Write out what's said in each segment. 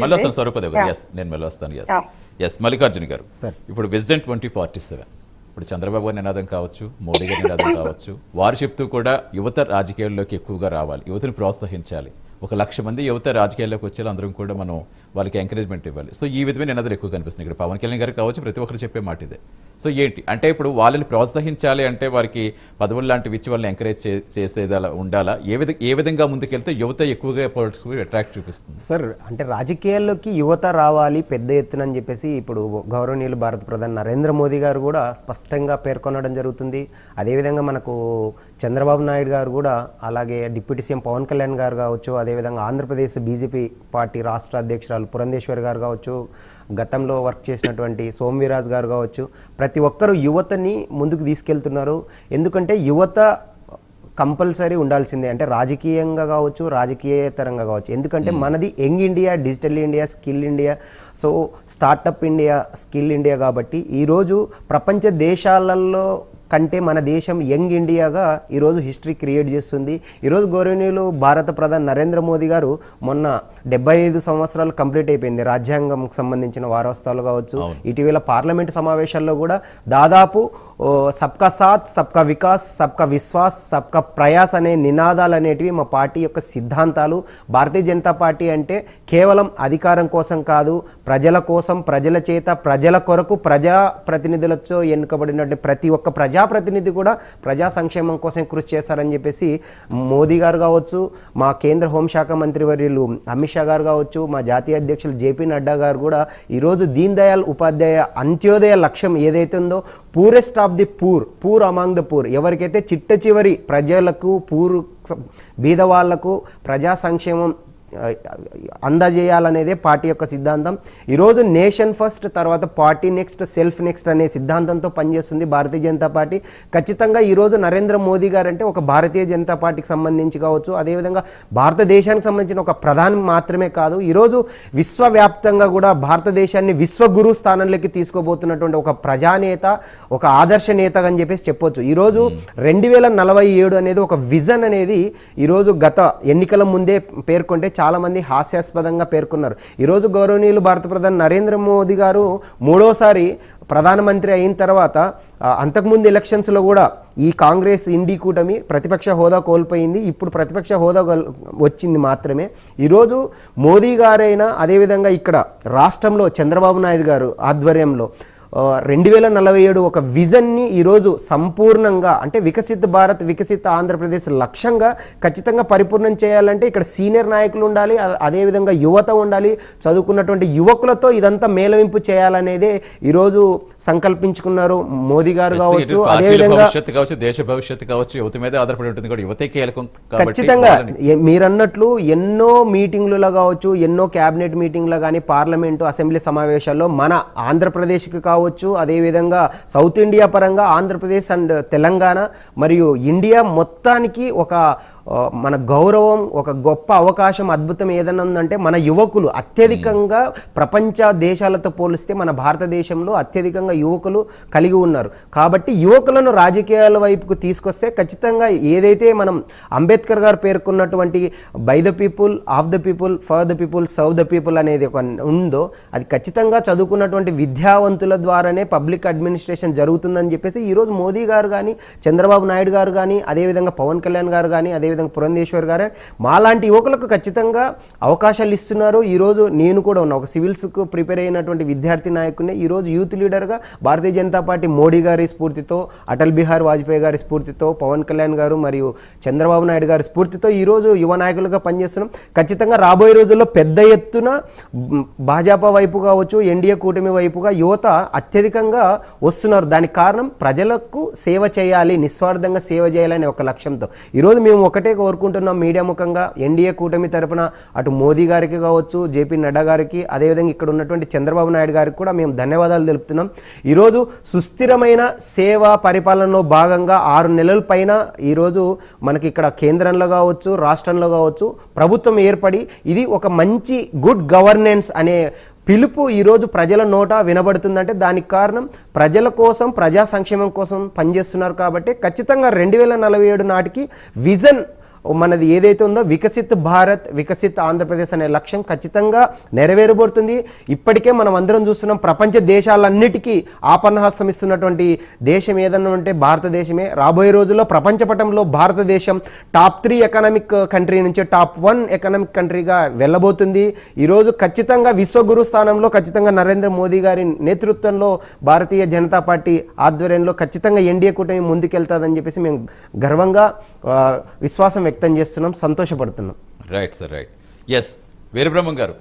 మళ్ళీ వస్తాను స్వరూపదేవ్ గారు ఎస్ నేను మళ్ళీ వస్తాను ఎస్. ఎస్ మల్లికార్జున గారు. ఇప్పుడు విజన్ ట్వంటీ ఫార్టీ సెవెన్. ఇప్పుడు చంద్రబాబు గారి నినాదం కావచ్చు మోడీ గారి నినాదం కావచ్చు వారు చెప్తూ కూడా యువత రాజకీయాల్లోకి ఎక్కువగా రావాలి. యువతను ప్రోత్సహించాలి. ఒక లక్ష మంది యువత రాజకీయాల్లోకి వచ్చేలా అందరం కూడా మనం వాళ్ళకి ఎంకరేజ్మెంట్ ఇవ్వాలి. సో ఈ విధమైన నినాదాలు ఎక్కువ కనిపిస్తుంది ఇక్కడ పవన్ కళ్యాణ్ గారు కావచ్చు ప్రతి ఒక్కరు చెప్పే మాట ఇదే. సో ఏంటి? అంటే ఇప్పుడు వాళ్ళని ప్రోత్సహించాలి అంటే వారికి పదవులు లాంటివి ఇచ్చి వాళ్ళని ఎంకరేజ్ చేసేదా ఉండాలా? ఏ విధ ఏ విధంగా ముందుకెళ్తే యువత ఎక్కువగా పొలిటిక్స్ అట్రాక్ట్ చూపిస్తుంది? సార్ అంటే రాజకీయాల్లోకి యువత రావాలి పెద్ద ఎత్తున అని చెప్పేసి ఇప్పుడు గౌరవనీయులు భారత ప్రధాని నరేంద్ర మోదీ గారు కూడా స్పష్టంగా పేర్కొనడం జరుగుతుంది. అదేవిధంగా మనకు చంద్రబాబు నాయుడు గారు కూడా అలాగే డిప్యూటీ సీఎం పవన్ కళ్యాణ్ గారు కావచ్చు అదేవిధంగా ఆంధ్రప్రదేశ్ బీజేపీ పార్టీ రాష్ట్ర అధ్యక్షురాలు పురంధేశ్వరి గారు కావచ్చు గతంలో వర్క్ చేసినటువంటి సోమవీరాజ్ గారు కావచ్చు ప్రతి ఒక్కరూ యువతని ముందుకు తీసుకెళ్తున్నారు. ఎందుకంటే యువత కంపల్సరీ ఉండాల్సిందే. అంటే రాజకీయంగా కావచ్చు రాజకీయేతరంగా కావచ్చు. ఎందుకంటే మనది young India digital India skill India. So startup India skill India కాబట్టి ఈరోజు ప్రపంచ దేశాలలో కంటే మన దేశం యంగ్ ఇండియాగా ఈరోజు హిస్టరీ క్రియేట్ చేస్తుంది. ఈరోజు గౌరవనీయులు భారత ప్రధాని నరేంద్ర మోదీ గారు మొన్న డెబ్బై ఐదు సంవత్సరాలు కంప్లీట్ అయిపోయింది. రాజ్యాంగంకి సంబంధించిన వారోత్సవాలు కావచ్చు ఇటీవల పార్లమెంట్ సమావేశాల్లో కూడా దాదాపు సబ్కా సాత్ సబ్కా వికాస్ సబ్కా విశ్వాస్ సబ్కా ప్రయాస్ అనే నినాదాలు అనేటివి మా పార్టీ యొక్క సిద్ధాంతాలు. భారతీయ జనతా పార్టీ అంటే కేవలం అధికారం కోసం కాదు ప్రజల కోసం ప్రజల చేత ప్రజల కొరకు ప్రజా ప్రతినిధులతో ఎన్నుకబడినటువంటి ప్రతి ఒక్క ప్రజాప్రతినిధి కూడా ప్రజా సంక్షేమం కోసం కృషి చేస్తారని చెప్పేసి మోదీ గారు కావచ్చు మా కేంద్ర హోంశాఖ మంత్రి వర్యులు అమిత్ షా గారు కావచ్చు మా జాతీయ అధ్యక్షులు జేపీ నడ్డా గారు కూడా ఈరోజు దీన్ దయాల్ ఉపాధ్యాయ అంత్యోదయ లక్ష్యం ఏదైతే ఉందో purest of the poor poor among the poor ఎవరికైతే చిట్ట చివరి ప్రజలకు పూర్ బీద వాళ్ళకు ప్రజా సంక్షేమం అందజేయాలనేదే పార్టీ యొక్క సిద్ధాంతం. ఈరోజు నేషన్ ఫస్ట్ తర్వాత పార్టీ నెక్స్ట్ సెల్ఫ్ నెక్స్ట్ అనే సిద్ధాంతంతో పనిచేస్తుంది భారతీయ జనతా పార్టీ. ఖచ్చితంగా ఈరోజు నరేంద్ర మోదీ గారు అంటే ఒక భారతీయ జనతా పార్టీకి సంబంధించి కావచ్చు అదేవిధంగా భారతదేశానికి సంబంధించిన ఒక ప్రధాని మాత్రమే కాదు ఈరోజు విశ్వవ్యాప్తంగా కూడా భారతదేశాన్ని విశ్వగురు స్థానంలోకి తీసుకోబోతున్నటువంటి ఒక ప్రజానేత ఒక ఆదర్శ నేత అని చెప్పేసి చెప్పొచ్చు. ఈరోజు రెండు వేల నలభై ఏడు అనేది ఒక విజన్ అనేది ఈరోజు గత ఎన్నికల ముందే పేర్కొంటే చాలామంది హాస్యాస్పదంగా పేర్కొన్నారు. ఈరోజు గౌరవనీయులు భారత ప్రధాని నరేంద్ర మోదీ గారు మూడోసారి ప్రధానమంత్రి అయిన తర్వాత అంతకుముందు ఎలక్షన్స్లో కూడా ఈ కాంగ్రెస్ ఇండి కూటమి ప్రతిపక్ష హోదా కోల్పోయింది. ఇప్పుడు ప్రతిపక్ష హోదా వచ్చింది మాత్రమే. ఈరోజు మోదీ గారైనా అదేవిధంగా ఇక్కడ రాష్ట్రంలో చంద్రబాబు నాయుడు గారు ఆధ్వర్యంలో రెండు వేల నలభై ఏడు ఒక విజన్ని ఈరోజు సంపూర్ణంగా అంటే వికసిత భారత్ వికసిత ఆంధ్రప్రదేశ్ లక్ష్యంగా ఖచ్చితంగా పరిపూర్ణం చేయాలంటే ఇక్కడ సీనియర్ నాయకులు ఉండాలి అదేవిధంగా యువత ఉండాలి. చదువుకున్నటువంటి యువకులతో ఇదంతా మేళవింపు చేయాలనేదే ఈరోజు సంకల్పించుకున్నారు మోదీ గారు కావచ్చు. అదేవిధంగా భవిష్యత్తు కావచ్చు దేశ భవిష్యత్తు కావచ్చు యువత మీద ఆధారపడి ఉంటుంది కూడా యువతే కీలకం ఖచ్చితంగా మీరన్నట్లు ఎన్నో మీటింగ్లలో కావచ్చు ఎన్నో క్యాబినెట్ మీటింగ్లో కానీ పార్లమెంటు అసెంబ్లీ సమావేశాల్లో మన ఆంధ్రప్రదేశ్కి కావచ్చు అదేవిధంగా సౌత్ ఇండియా పరంగా ఆంధ్రప్రదేశ్ అండ్ తెలంగాణ మరియు ఇండియా మొత్తానికి ఒక మన గౌరవం ఒక గొప్ప అవకాశం అద్భుతం ఏదైనా ఉందంటే మన యువకులు అత్యధికంగా ప్రపంచ దేశాలతో పోలిస్తే మన భారతదేశంలో అత్యధికంగా యువకులు కలిగి ఉన్నారు. కాబట్టి యువకులను రాజకీయాల వైపుకు తీసుకొస్తే ఖచ్చితంగా ఏదైతే మనం అంబేద్కర్ గారు పేర్కొన్నటువంటి by the people of the people for the people serve the people అనేది ఒక ఉందో అది ఖచ్చితంగా చదువుకున్నటువంటి విద్యావంతుల ద్వారానే పబ్లిక్ అడ్మినిస్ట్రేషన్ జరుగుతుందని చెప్పేసి ఈరోజు మోదీ గారు కానీ చంద్రబాబు నాయుడు గారు కానీ అదేవిధంగా పవన్ కళ్యాణ్ గారు కానీ అదేవిధంగా పురంధేశ్వర్ గారు మాలాంటి యువకులకు ఖచ్చితంగా అవకాశాలు ఇస్తున్నారు. ఈరోజు నేను కూడా ఉన్నా ఒక సివిల్స్కు ప్రిపేర్ అయినటువంటి విద్యార్థి నాయకుడిని ఈరోజు యూత్ లీడర్గా భారతీయ జనతా పార్టీ మోడీ గారి స్ఫూర్తితో అటల్ బిహార్ వాజ్పేయి గారి స్ఫూర్తితో పవన్ కళ్యాణ్ గారు మరియు చంద్రబాబు నాయుడు గారి స్ఫూర్తితో ఈరోజు యువ నాయకులుగా పనిచేస్తున్నాం. ఖచ్చితంగా రాబోయే రోజుల్లో పెద్ద ఎత్తున భాజపా వైపు కావచ్చు ఎన్డీఏ కూటమి వైపుగా యువత అత్యధికంగా వస్తున్నారు. దానికి కారణం ప్రజలకు సేవ చేయాలి నిస్వార్థంగా సేవ చేయాలనే ఒక లక్ష్యంతో. ఈరోజు మేము ఒకటే కోరుకుంటున్నాం మీడియా ముఖంగా ఎన్డీఏ కూటమి తరపున అటు మోదీ గారికి కావచ్చు జేపీ నడ్డా గారికి అదేవిధంగా ఇక్కడ ఉన్నటువంటి చంద్రబాబు నాయుడు గారికి కూడా మేము ధన్యవాదాలు తెలుపుతున్నాం. ఈరోజు సుస్థిరమైన సేవ పరిపాలనలో భాగంగా ఆరు నెలల పైన ఈరోజు మనకి ఇక్కడ కేంద్రంలో కావచ్చు రాష్ట్రంలో కావచ్చు ప్రభుత్వం ఏర్పడి ఇది ఒక మంచి గుడ్ గవర్నెన్స్ అనే పిలుపు ఈరోజు ప్రజల నోట వినబడుతుందంటే దానికి కారణం ప్రజల కోసం ప్రజా సంక్షేమం కోసం పనిచేస్తున్నారు కాబట్టి ఖచ్చితంగా రెండు వేల నలభై ఏడు నాటికి విజన్ మనది ఏదైతే ఉందో వికసిత్ భారత్ వికసిత్ ఆంధ్రప్రదేశ్ అనే లక్ష్యం ఖచ్చితంగా నెరవేరబోతుంది. ఇప్పటికే మనం అందరం చూస్తున్నాం ప్రపంచ దేశాలన్నిటికీ ఆపన్నహస్తం ఇస్తున్నటువంటి దేశం ఏదన్నా ఉంటే భారతదేశమే. రాబోయే రోజుల్లో ప్రపంచ పటంలో భారతదేశం టాప్ త్రీ ఎకనామిక్ కంట్రీ నుంచి టాప్ వన్ ఎకనామిక్ కంట్రీగా వెళ్ళబోతుంది. ఈరోజు ఖచ్చితంగా విశ్వగురు స్థానంలో ఖచ్చితంగా నరేంద్ర మోదీ గారి నేతృత్వంలో భారతీయ జనతా పార్టీ ఆధ్వర్యంలో ఖచ్చితంగా ఎన్డీఏ కూటమి ముందుకెళ్తాదని చెప్పేసి మేము గర్వంగా విశ్వాసం వ్యక్తం చేస్తున్నాం సంతోషపడుతున్నాం. Right sir right yes Veerabrahmam గారు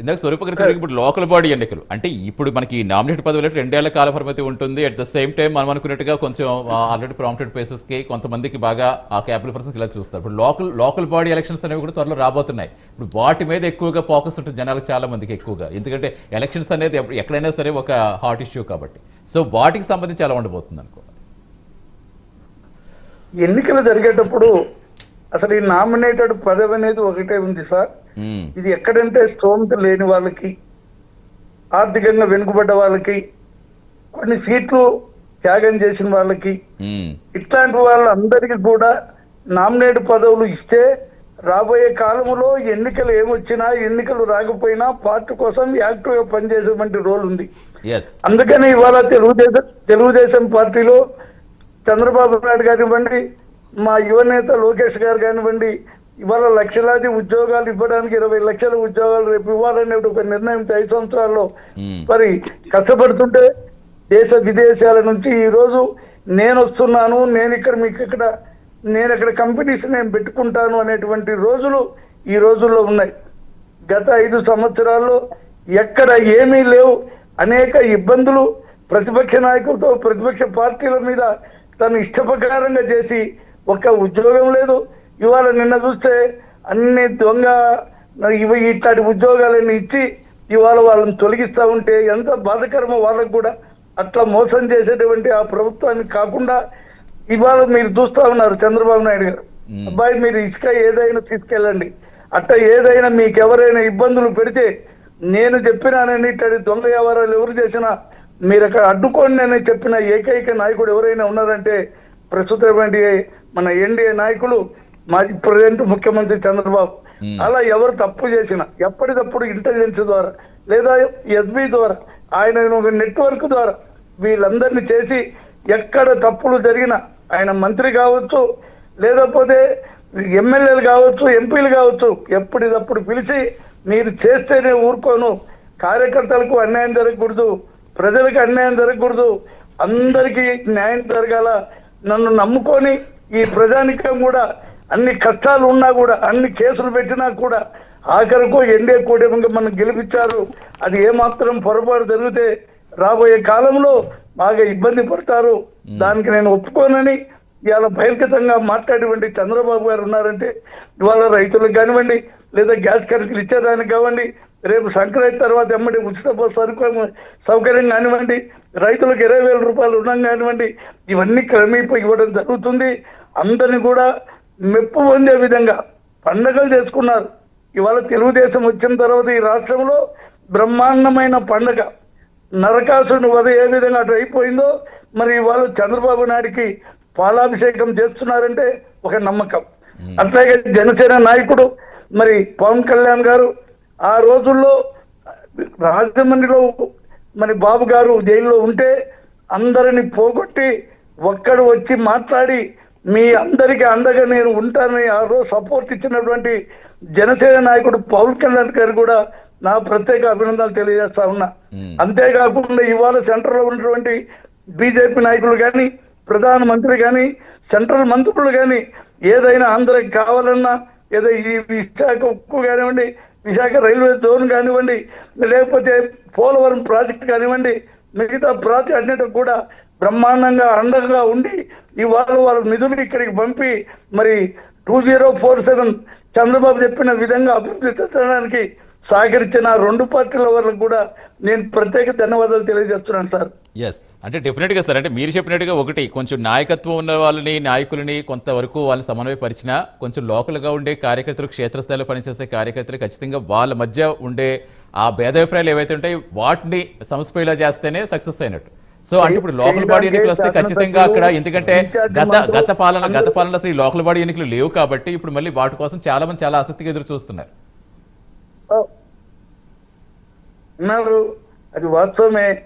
ఇందాక స్వరూపకృతి ఇప్పుడు లోకల్ బాడీ ఎన్నికలు. అంటే ఇప్పుడు మనకి నామినేట్ పదవులు రెండేళ్ళ కాల పరిమితి ఉంటుంది. అట్ ద సేమ్ టైం మనం అనుకున్నట్టుగా కొంచెం ఆల్రెడీ ప్రాంప్టెడ్కి కొంతమందికి బాగా ఆ క్యాపిటల్ పర్సన్స్ ఇలా చూస్తారు. ఇప్పుడు లోకల్ లోకల్ బాడీ ఎలక్షన్స్ అనేవి కూడా త్వరలో రాబోతున్నాయి. ఇప్పుడు వాటి మీద ఎక్కువగా ఫోకస్ ఉంటుంది జనాలకు చాలా మందికి ఎక్కువగా. ఎందుకంటే ఎలక్షన్స్ అనేది ఎక్కడైనా సరే ఒక హాట్ ఇష్యూ కాబట్టి. సో వాటికి సంబంధించి ఎలా ఉండబోతుంది అనుకో ఎన్నికలు జరిగేటప్పుడు అసలు ఈ నామినేటెడ్ పదవి అనేది ఒకటే ఉంది సార్. ఇది ఎక్కడంటే స్తోమత లేని వాళ్ళకి ఆర్థికంగా వెనుకబడ్డ వాళ్ళకి కొన్ని సీట్లు త్యాగం చేసిన వాళ్ళకి. ఇట్లాంటి వాళ్ళందరికీ కూడా నామినేట్ పదవులు ఇస్తే రాబోయే కాలంలో ఎన్నికలు ఏమొచ్చినా ఎన్నికలు రాకపోయినా పార్టీ కోసం యాక్టివ్గా పనిచేసేటువంటి రోల్ ఉంది అందుకని ఇవాళ తెలుగుదేశం తెలుగుదేశం పార్టీలో చంద్రబాబు నాయుడు కానివ్వండి మా యువనేత లోకేష్ గారు కానివ్వండి ఇవాళ లక్షలాది ఉద్యోగాలు ఇవ్వడానికి ఇరవై లక్షల ఉద్యోగాలు రేపు ఇవ్వాలనే ఒక నిర్ణయం ఐదు సంవత్సరాల్లో. మరి కష్టపడుతుంటే దేశ విదేశాల నుంచి ఈ రోజు నేను వస్తున్నాను నేను ఇక్కడ మీకు ఇక్కడ నేను ఇక్కడ కంపెనీస్ నేను పెట్టుకుంటాను అనేటువంటి రోజులు ఈ రోజుల్లో ఉన్నాయి గత ఐదు సంవత్సరాల్లో ఎక్కడ ఏమీ లేవు అనేక ఇబ్బందులు ప్రతిపక్ష నాయకులతో ప్రతిపక్ష పార్టీల మీద తను ఇష్టప్రకారంగా చేసి ఒక్క ఉద్యోగం లేదు. ఇవాళ నిన్న చూస్తే అన్ని దొంగ ఇవి ఇట్లాంటి ఉద్యోగాలన్నీ ఇచ్చి ఇవాళ వాళ్ళని తొలగిస్తా ఉంటే ఎంత బాధకరమో వాళ్ళకు కూడా అట్లా మోసం చేసేటువంటి ఆ ప్రభుత్వాన్ని కాకుండా ఇవాళ మీరు చూస్తా ఉన్నారు చంద్రబాబు నాయుడు గారు. అబ్బాయి మీరు ఇసుక ఏదైనా తీసుకెళ్ళండి. అట్ట ఏదైనా మీకు ఎవరైనా ఇబ్బందులు పెడితే నేను చెప్పినానని ఇట్లాంటి దొంగ వ్యవహారాలు ఎవరు చేసినా మీరు అక్కడ అడ్డుకోండి అని చెప్పిన ఏకైక నాయకుడు ఎవరైనా ఉన్నారంటే ప్రస్తుతమైన మన ఎన్డీఏ నాయకులు మాజీ ప్రజెంట్ ముఖ్యమంత్రి చంద్రబాబు. అలా ఎవరు తప్పు చేసినా ఎప్పటికప్పుడు ఇంటెలిజెన్స్ ద్వారా లేదా ఎస్బీ ద్వారా ఆయన ఒక నెట్వర్క్ ద్వారా వీళ్ళందరినీ చేసి ఎక్కడ తప్పులు జరిగినా ఆయన మంత్రి కావచ్చు లేకపోతే ఎమ్మెల్యేలు కావచ్చు ఎంపీలు కావచ్చు ఎప్పటికప్పుడు పిలిచి మీరు చేస్తేనే ఊరుకోను. కార్యకర్తలకు అన్యాయం జరగకూడదు ప్రజలకు అన్యాయం జరగకూడదు అందరికీ న్యాయం జరగాల. నన్ను నమ్ముకొని ఈ ప్రజానికం కూడా అన్ని కష్టాలు ఉన్నా కూడా అన్ని కేసులు పెట్టినా కూడా ఆఖరకు ఎన్డీఏ కూటమిగా మనం గెలిపించారు. అది ఏమాత్రం పొరపాటు జరిగితే రాబోయే కాలంలో బాగా ఇబ్బంది పడతారు. దానికి నేను ఒప్పుకోనని ఇవాళ బహిర్గతంగా మాట్లాడేటువంటి చంద్రబాబు గారు ఉన్నారంటే ఇవాళ రైతులకు కానివ్వండి లేదా గ్యాస్ కరెంట్లు ఇచ్చేదానికి కానివ్వండి రేపు సంక్రాంతి తర్వాత ఎమ్మడి ఉచిత బస్సు సరుకు సౌకర్యం కానివ్వండి రైతులకు ఇరవై వేల రూపాయలు రుణం కానివ్వండి ఇవన్నీ క్రమేపీ ఇవ్వడం జరుగుతుంది. అందరిని కూడా మెప్పు పొందే విధంగా పండగలు చేసుకున్నారు. ఇవాళ తెలుగుదేశం వచ్చిన తర్వాత ఈ రాష్ట్రంలో బ్రహ్మాండమైన పండగ. నరకాసుని వద ఏ విధంగా అటు అయిపోయిందో మరి ఇవాళ చంద్రబాబు నాయుడికి పాలాభిషేకం చేస్తున్నారంటే ఒక నమ్మకం. అట్లాగే జనసేన నాయకుడు మరి పవన్ కళ్యాణ్ గారు ఆ రోజుల్లో రాజమండ్రిలో మరి బాబు గారు జైల్లో ఉంటే అందరిని పోగొట్టి ఒక్కడు వచ్చి మాట్లాడి మీ అందరికీ అండగా నేను ఉంటానని ఆ రోజు సపోర్ట్ ఇచ్చినటువంటి జనసేన నాయకుడు పవన్ కళ్యాణ్ గారు కూడా నా ప్రత్యేక అభినందనలు తెలియజేస్తా ఉన్నా. అంతేకాకుండా ఇవాళ సెంటర్లో ఉన్నటువంటి బీజేపీ నాయకులు కానీ ప్రధానమంత్రి కానీ సెంట్రల్ మంత్రులు కానీ ఏదైనా అందరికి కావాలన్నా ఏదో ఈ విశాఖ ఉక్కు కానివ్వండి విశాఖ రైల్వే జోన్ కానివ్వండి లేకపోతే పోలవరం ప్రాజెక్ట్ కానివ్వండి మిగతా ప్రాజెక్ట్ అన్నిటికి కూడా బ్రహ్మాండంగా అండగా ఉండి ఇవాళ వాళ్ళ నిధులు ఇక్కడికి పంపి మరి two zero four seven Chandrababu చెప్పిన విధంగా అభివృద్ధి చెందడానికి సహకరించిన రెండు పార్టీల వాళ్ళకు కూడా నేను ప్రత్యేక ధన్యవాదాలు తెలియజేస్తున్నాను సార్. ఎస్ అంటే డెఫినెట్గా సార్ అంటే మీరు చెప్పినట్టుగా ఒకటి కొంచెం నాయకత్వం ఉన్న వాళ్ళని నాయకులని కొంతవరకు వాళ్ళని సమన్వయపరిచినా కొంచెం లోకల్గా ఉండే కార్యకర్తలు క్షేత్రస్థాయిలో పనిచేసే కార్యకర్తలు ఖచ్చితంగా వాళ్ళ మధ్య ఉండే ఆ భేదాభిప్రాయాలు ఏవైతే ఉంటాయో వాటిని సమస్పేలా చేస్తేనే సక్సెస్ అయినట్టు. సో అంటే ఇప్పుడు లోకల్ బాడీ ఎన్నికలు వస్తే ఖచ్చితంగా అక్కడ ఎందుకంటే గత గత పాలన గత పాలన అసలు ఈ లోకల్ బాడీ ఎన్నికలు లేవు కాబట్టి ఇప్పుడు మళ్ళీ వాటి కోసం చాలా మంది చాలా ఆసక్తిగా ఎదురు చూస్తున్నారు. ఉన్నారు. అది వాస్తవమే.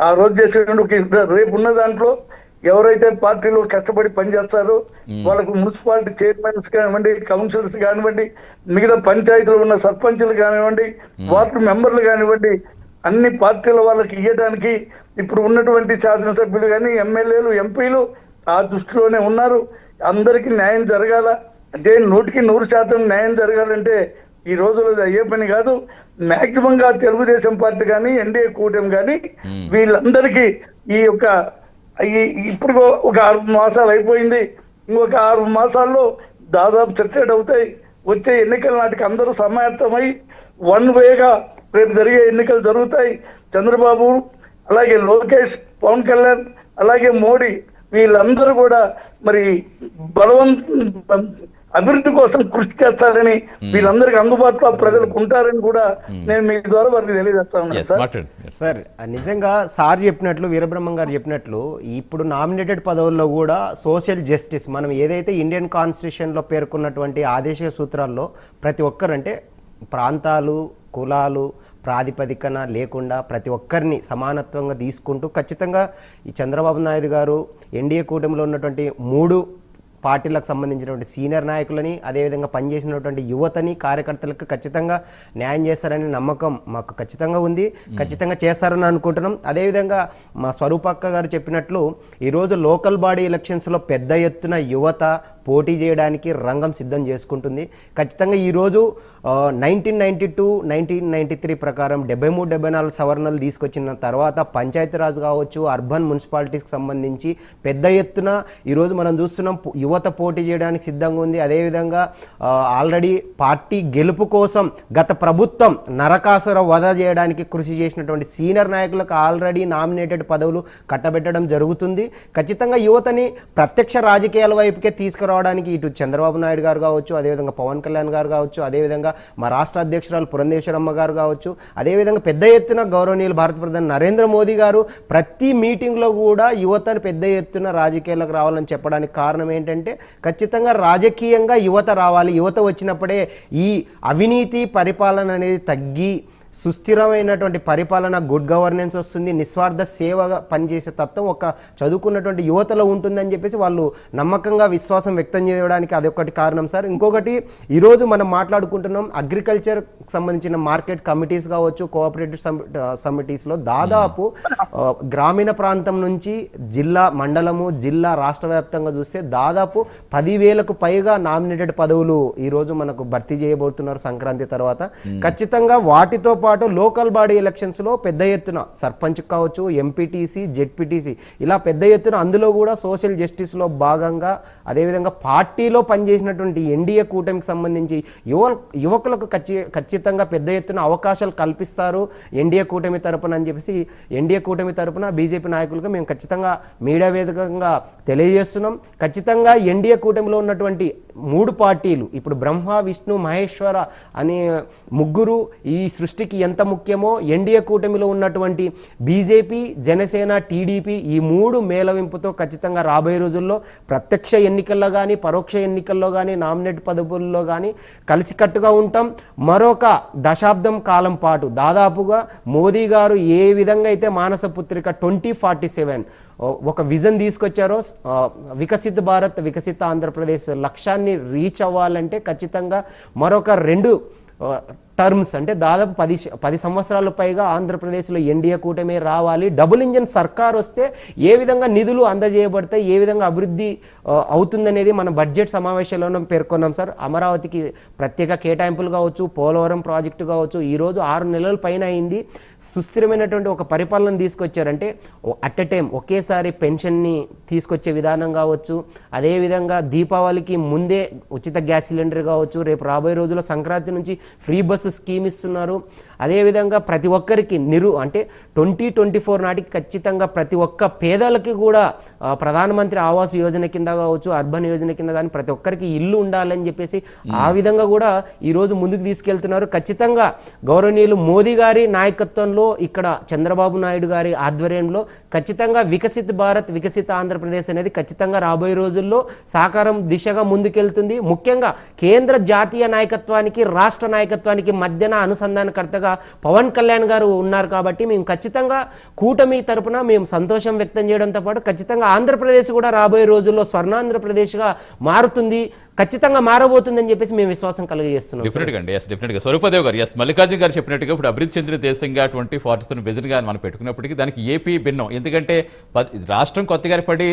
ఆ రోజు చేసేటువంటి రేపు ఉన్న దాంట్లో ఎవరైతే పార్టీలో కష్టపడి పనిచేస్తారో వాళ్ళకు మున్సిపాలిటీ చైర్మన్స్ కానివ్వండి కౌన్సిలర్స్ కానివ్వండి మిగతా పంచాయతీలో ఉన్న సర్పంచులు కానివ్వండి వార్డు మెంబర్లు కానివ్వండి అన్ని పార్టీల వాళ్ళకి ఇవ్వడానికి ఇప్పుడు ఉన్నటువంటి శాసనసభ్యులు కానీ ఎమ్మెల్యేలు ఎంపీలు ఆ దృష్టిలోనే ఉన్నారు. అందరికీ న్యాయం జరగాల. అంటే నూటికి నూరు శాతం న్యాయం జరగాలంటే ఈ రోజుల్లో అయ్యే పని కాదు. మాక్సిమం గా తెలుగుదేశం పార్టీ కానీ ఎన్డీఏ కూటమి కానీ వీళ్ళందరికీ ఈ యొక్క ఇప్పుడు ఒక ఆరు మాసాలు అయిపోయింది. ఇంకొక ఆరు మాసాల్లో దాదాపు సెటిల్ అవుతాయి. వచ్చే ఎన్నికల నాటికి అందరూ సమాయత్తమై వన్ వేగా రేపు జరిగే ఎన్నికలు జరుగుతాయి. చంద్రబాబు అలాగే లోకేష్ పవన్ కళ్యాణ్ అలాగే మోడీ వీళ్ళందరూ కూడా మరి బలవంత అభివృద్ధి కోసం కృషి చేస్తారని వీళ్ళందరికీ అందుబాటులో ప్రజలకు ఉంటారని కూడా నేను మీ ద్వారా వారికి తెలియజేస్తా ఉన్నాను ఎస్ సార్. నిజంగా సార్ చెప్పినట్లు వీరబ్రహ్మం గారు చెప్పినట్లు ఇప్పుడు నామినేటెడ్ పదవుల్లో కూడా సోషల్ జస్టిస్ మనం ఏదైతే ఇండియన్ కాన్స్టిట్యూషన్లో పేర్కొన్నటువంటి ఆదేశ సూత్రాల్లో ప్రతి ఒక్కరంటే ప్రాంతాలు కులాలు ప్రాతిపదికన లేకుండా ప్రతి ఒక్కరిని సమానత్వంగా తీసుకుంటూ ఖచ్చితంగా ఈ చంద్రబాబు నాయుడు గారు ఎన్డీఏ కూటమిలో ఉన్నటువంటి మూడు పార్టీలకు సంబంధించినటువంటి సీనియర్ నాయకులని అదేవిధంగా పనిచేసినటువంటి యువతని కార్యకర్తలకు ఖచ్చితంగా న్యాయం చేస్తారనే నమ్మకం మాకు ఖచ్చితంగా ఉంది. ఖచ్చితంగా చేస్తారని అనుకుంటున్నాం. అదేవిధంగా మా స్వరూపక్క గారు చెప్పినట్లు ఈరోజు లోకల్ బాడీ ఎలక్షన్స్లో పెద్ద ఎత్తున యువత పోటీ చేయడానికి రంగం సిద్ధం చేసుకుంటుంది. ఖచ్చితంగా ఈరోజు nineteen ninety two nineteen ninety three ప్రకారం డెబ్బై మూడు డెబ్బై నాలుగు సవరణలు తీసుకొచ్చిన తర్వాత పంచాయతీరాజ్ కావచ్చు అర్బన్ మున్సిపాలిటీస్కి సంబంధించి పెద్ద ఎత్తున ఈరోజు మనం చూస్తున్నాం యువత పోటీ చేయడానికి సిద్ధంగా ఉంది. అదేవిధంగా ఆల్రెడీ పార్టీ గెలుపు కోసం గత ప్రభుత్వం నరకాసుర వధ చేయడానికి కృషి చేసినటువంటి సీనియర్ నాయకులకు ఆల్రెడీ నామినేటెడ్ పదవులు కట్టబెట్టడం జరుగుతుంది. ఖచ్చితంగా యువతని ప్రత్యక్ష రాజకీయాల వైపుకే రావడానికి ఇటు చంద్రబాబు నాయుడు గారు కావచ్చు అదేవిధంగా పవన్ కళ్యాణ్ గారు కావచ్చు అదేవిధంగా మా రాష్ట్ర అధ్యక్షురాలు పురంధేశ్వరమ్మ గారు కావచ్చు అదేవిధంగా పెద్ద ఎత్తున గౌరవనీయులు భారత ప్రధాని నరేంద్ర మోదీ గారు ప్రతి మీటింగ్లో కూడా యువతను పెద్ద ఎత్తున రాజకీయాలకు రావాలని చెప్పడానికి కారణం ఏంటంటే ఖచ్చితంగా రాజకీయంగా యువత రావాలి. యువత వచ్చినప్పుడే ఈ అవినీతి పరిపాలన అనేది తగ్గి సుస్థిరమైనటువంటి పరిపాలన గుడ్ గవర్నెన్స్ వస్తుంది నిస్వార్థ సేవగా పనిచేసే తత్వం ఒక చదువుకున్నటువంటి యువతలో ఉంటుందని చెప్పేసి వాళ్ళు నమ్మకంగా విశ్వాసం వ్యక్తం చేయడానికి అదొకటి కారణం సార్. ఇంకొకటి ఈరోజు మనం మాట్లాడుకుంటున్నాం అగ్రికల్చర్ సంబంధించిన మార్కెట్ కమిటీస్ కావచ్చు కోఆపరేటివ్ సమిటీస్లో దాదాపు గ్రామీణ ప్రాంతం నుంచి జిల్లా మండలము జిల్లా రాష్ట్ర వ్యాప్తంగా చూస్తే దాదాపు పదివేలకు పైగా నామినేటెడ్ పదవులు ఈరోజు మనకు భర్తీ చేయబోతున్నారు సంక్రాంతి తర్వాత. ఖచ్చితంగా వాటితో పాటు లోకల్ బాడీ ఎలక్షన్స్లో పెద్ద ఎత్తున సర్పంచ్ కావచ్చు ఎంపీటీసీ జెడ్పీటీసీ ఇలా పెద్ద ఎత్తున అందులో కూడా సోషల్ జస్టిస్లో భాగంగా అదేవిధంగా పార్టీలో పనిచేసినటువంటి ఎన్డీఏ కూటమికి సంబంధించి యువ యువకులకు ఖచ్చి ఖచ్చితంగా పెద్ద ఎత్తున అవకాశాలు కల్పిస్తారు ఎన్డీఏ కూటమి తరపున అని చెప్పేసి ఎన్డీఏ కూటమి తరపున బీజేపీ నాయకులుగా మేము ఖచ్చితంగా మీడియా వేదికగా తెలియజేస్తున్నాం. ఖచ్చితంగా ఎన్డీఏ కూటమిలో ఉన్నటువంటి మూడు పార్టీలు ఇప్పుడు బ్రహ్మ విష్ణు మహేశ్వర అనే ముగ్గురు ఈ సృష్టి సృష్టికి ఎంత ముఖ్యమో ఎన్డీఏ కూటమిలో ఉన్నటువంటి బీజేపీ జనసేన టీడీపీ ఈ మూడు మేళవింపుతో ఖచ్చితంగా రాబోయే రోజుల్లో ప్రత్యక్ష ఎన్నికల్లో కానీ పరోక్ష ఎన్నికల్లో కానీ నామినేట్ పదవుల్లో కానీ కలిసికట్టుగా ఉంటాం. మరొక దశాబ్దం కాలం పాటు దాదాపుగా మోదీ గారు ఏ విధంగా అయితే మానస పుత్రిక ట్వంటీ ఫార్టీ సెవెన్ ఒక విజన్ తీసుకొచ్చారో వికసిత భారత్ వికసిత ఆంధ్రప్రదేశ్ లక్ష్యాన్ని రీచ్ అవ్వాలంటే ఖచ్చితంగా మరొక రెండు టర్మ్స్ అంటే దాదాపు పది పది సంవత్సరాలు పైగా ఆంధ్రప్రదేశ్లో ఎన్డీఏ కూటమి రావాలి. డబుల్ ఇంజన్ సర్కార్ వస్తే ఏ విధంగా నిధులు అందజేయబడతాయి ఏ విధంగా అభివృద్ధి అవుతుందనేది మన బడ్జెట్ సమావేశంలోనే పేర్కొన్నాం సార్. అమరావతికి ప్రత్యేక కేటాయింపులు కావచ్చు పోలవరం ప్రాజెక్టు కావచ్చు ఈరోజు ఆరు నెలల పైన అయింది. సుస్థిరమైనటువంటి ఒక పరిపాలన తీసుకొచ్చారంటే అట్ ఎ టైం ఒకేసారి పెన్షన్ని తీసుకొచ్చే విధానం కావచ్చు అదేవిధంగా దీపావళికి ముందే ఉచిత గ్యాస్ సిలిండర్ కావచ్చు రేపు రాబోయే రోజుల్లో సంక్రాంతి నుంచి ఫ్రీ బస్సు స్కీమ్ ఇస్తున్నారు. అదేవిధంగా ప్రతి ఒక్కరికి నిరు అంటే ట్వంటీ ట్వంటీ ఫోర్ నాటికి ఖచ్చితంగా ప్రతి ఒక్క పేదలకి కూడా ప్రధానమంత్రి ఆవాస్ యోజన కింద కావచ్చు అర్బన్ యోజన కింద కానీ ప్రతి ఒక్కరికి ఇల్లు ఉండాలని చెప్పేసి ఆ విధంగా కూడా ఈరోజు ముందుకు తీసుకెళ్తున్నారు. ఖచ్చితంగా గౌరవనీయులు మోదీ గారి నాయకత్వంలో ఇక్కడ చంద్రబాబు నాయుడు గారి ఆధ్వర్యంలో ఖచ్చితంగా వికసిత్ భారత్ వికసిత ఆంధ్రప్రదేశ్ అనేది ఖచ్చితంగా రాబోయే రోజుల్లో సాకారం దిశగా ముందుకెళ్తుంది. ముఖ్యంగా కేంద్ర జాతీయ నాయకత్వానికి రాష్ట్ర నాయకత్వానికి మధ్యన అనుసంధానకర్తగా పవన్ కళ్యాణ్ గారు ఉన్నారు కాబట్టి మేము ఖచ్చితంగా కూటమి తరపున మేము సంతోషం వ్యక్తం చేయడంతో పాటు ఖచ్చితంగా ఆంధ్రప్రదేశ్ కూడా రాబోయే రోజుల్లో స్వర్ణాంధ్రప్రదేశ్గా మారుతుంది ఖచ్చితంగా మారబోతుందని చెప్పేసి మేము విశ్వాసం కలిగజేస్తున్నాం డెఫినెట్ అండి ఎస్ డెఫినెట్ స్వరూపదేవ్ గారు ఎస్ మల్లికార్జున గారు చెప్పినట్టుగా ఇప్పుడు అభివృద్ధి చెందిన దేశంగా ట్వంటీ ఫార్టీ విజన్గా మనం పెట్టుకున్నప్పటికీ దానికి ఏపీ భిన్నం. ఎందుకంటే రాష్ట్రం కొత్తగా పడి